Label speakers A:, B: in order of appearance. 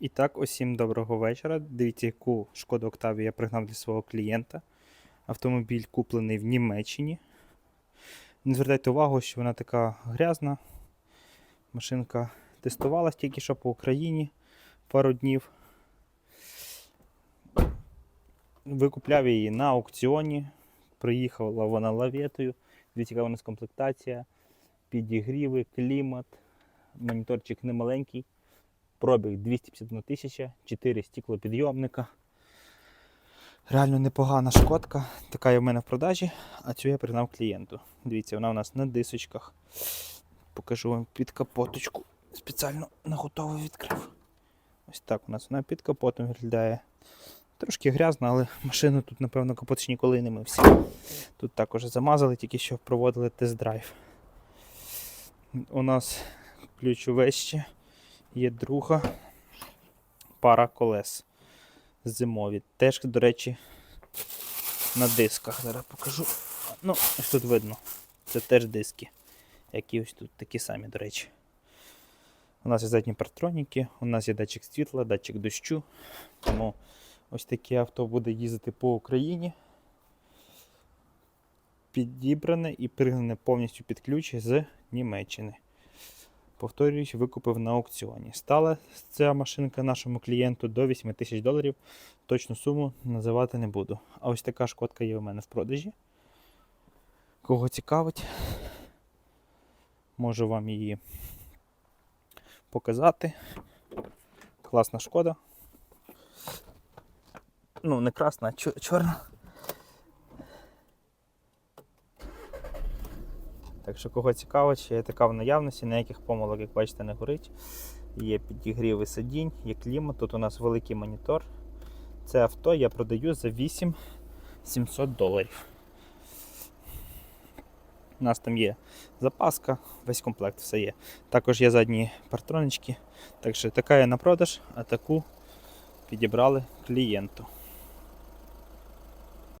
A: І так, усім доброго вечора. Дивіться, яку шкоду Октавію я пригнав для свого клієнта. Автомобіль куплений в Німеччині. Не звертайте увагу, що вона така грязна. Машинка тестувалась тільки що по Україні пару днів. Викупляв її на аукціоні. Приїхала вона лаветою. Дивіться, яка вона з комплектація, підігріви, клімат. Моніторчик немаленький. Пробіг 251 тисяча, 4 стіклопідйомника. Реально непогана шкодка. Така є в мене в продажі, а цю я пригнав клієнту. Дивіться, вона у нас на дисочках. Покажу вам під капоточку. Спеціально наготово відкрив. Ось так у нас вона під капотом виглядає. Трошки грязна, але машину тут, напевно, капот ще ніколи не мився. Тут також замазали, тільки що проводили тест-драйв. У нас ключове ще є друга пара колес зимові. Теж, до речі, на дисках. Зараз покажу. Ну, ось тут видно. Це теж диски. Які ось тут такі самі, до речі. У нас є задні партроніки, у нас є датчик світла, датчик дощу. Тому ось таке авто буде їздити по Україні. Підібране і пригнане повністю під ключ з Німеччини. Повторююсь, викупив на аукціоні. Стала ця машинка нашому клієнту до 8 тисяч доларів. Точну суму називати не буду. А ось така шкодка є у мене в продажі. Кого цікавить, можу вам її показати. Класна шкода. Ну, не красна, а чорна. Так що кого цікавить, ще є така в наявності, ніяких помилок, як бачите, не горить. Є підігріви сидінь, є клімат, тут у нас великий монітор. Це авто я продаю за 8 700 доларів. У нас там є запаска, весь комплект все є. Також є задні партронички. Так що така є на продаж, а таку підібрали клієнту.